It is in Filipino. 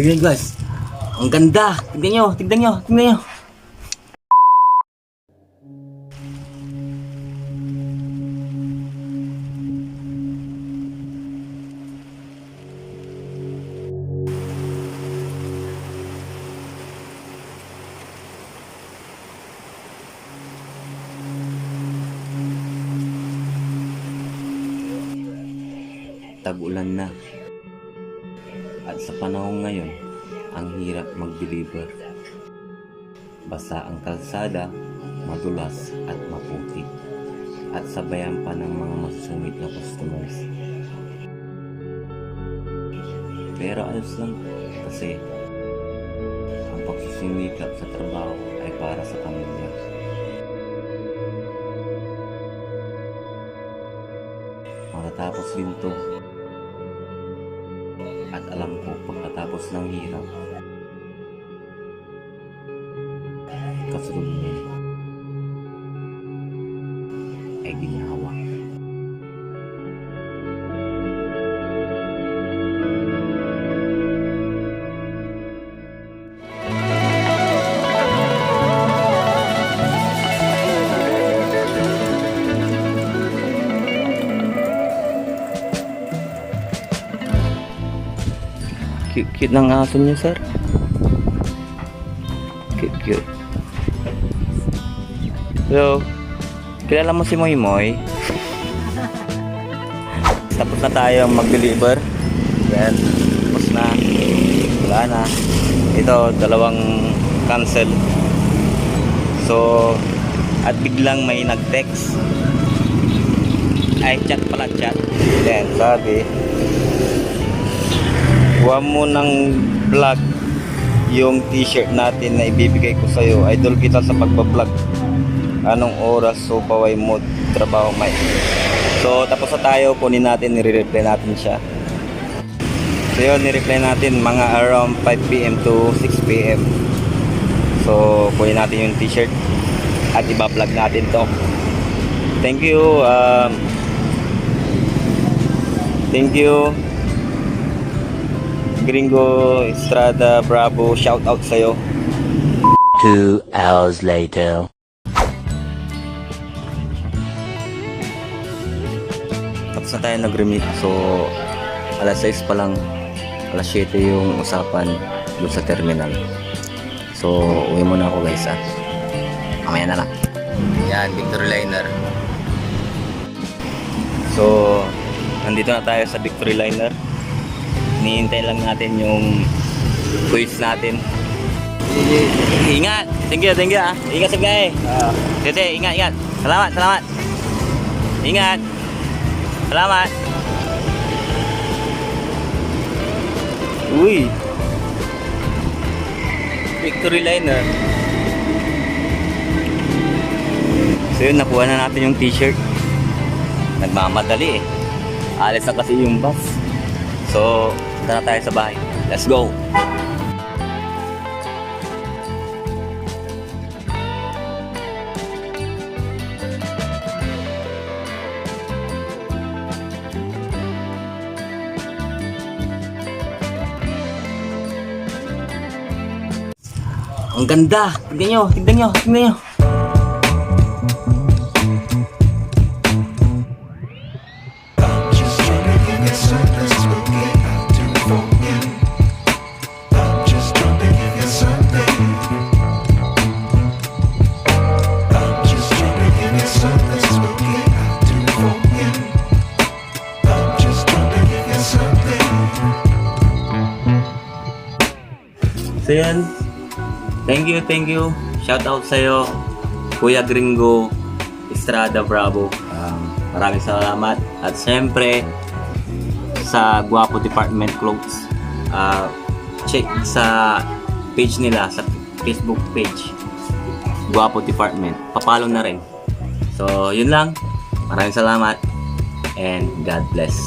tignan guys. Ang ganda. Tignan nyo, tignan nyo, tignan nyo. Tag-ulan na. At sa panahon ngayon, ang hirap mag-deliver. Basa ang kalsada, madulas at maputi. At sabayan pa ng mga masusungit na customers. Pero ayos lang kasi ang pagsusumikap sa trabaho ay para sa pamilya. Matatapos din to alam ko pagkatapos ng hirap. Kasunod ay ginawa cute cute ng aso niya sir. Cute cute. Hello? Kilala mo si Moy Moy tapos na tayo mag-deliver. Yan tapos na. Wala na. Ito dalawang cancel. So at biglang may nag-text. Ay chat pala chat. Yan sabi Huwag mo ng vlog yung t-shirt natin na ibibigay ko sa'yo. Idol kita sa pagbablog. Anong oras so paway mo trabaho may. So tapos na tayo, kunin natin, nire-reply natin siya. So yun, nireply natin mga around 5pm to 6pm. So kunin natin yung t-shirt at iba-vlog natin to. Thank you. Um, thank you. Gringo Estrada Bravo, shout out sa'yo. Two hours later. Tapos na tayo nag-remit. So, alas 6 pa lang, alas 7 yung usapan dun sa terminal. So, uwi muna ako guys ah. Mamaya na lang. Yan, Victory Liner. So, nandito na tayo sa Victory Liner. Hinihintay lang natin yung quiz natin. Ingat! Thank you, thank you ah. Ingat sa biyahe. Tete, ingat, ingat. Salamat, salamat. Ingat. Salamat. Uy. Victory liner. So yun, nakuha na natin yung t-shirt. Nagmamadali eh. Alis na kasi yung bus. So, punta na tayo sa bahay. Let's go! Ang ganda! Tignan nyo, tignan nyo, tignan nyo. So yun. Thank you, thank you. Shout out sa'yo, Kuya Gringo Estrada Bravo. Um, maraming salamat. At siyempre, sa Guapo Department Clothes, uh, check sa page nila, sa Facebook page, Guapo Department. Papalo na rin. So, yun lang. Maraming salamat. And God bless.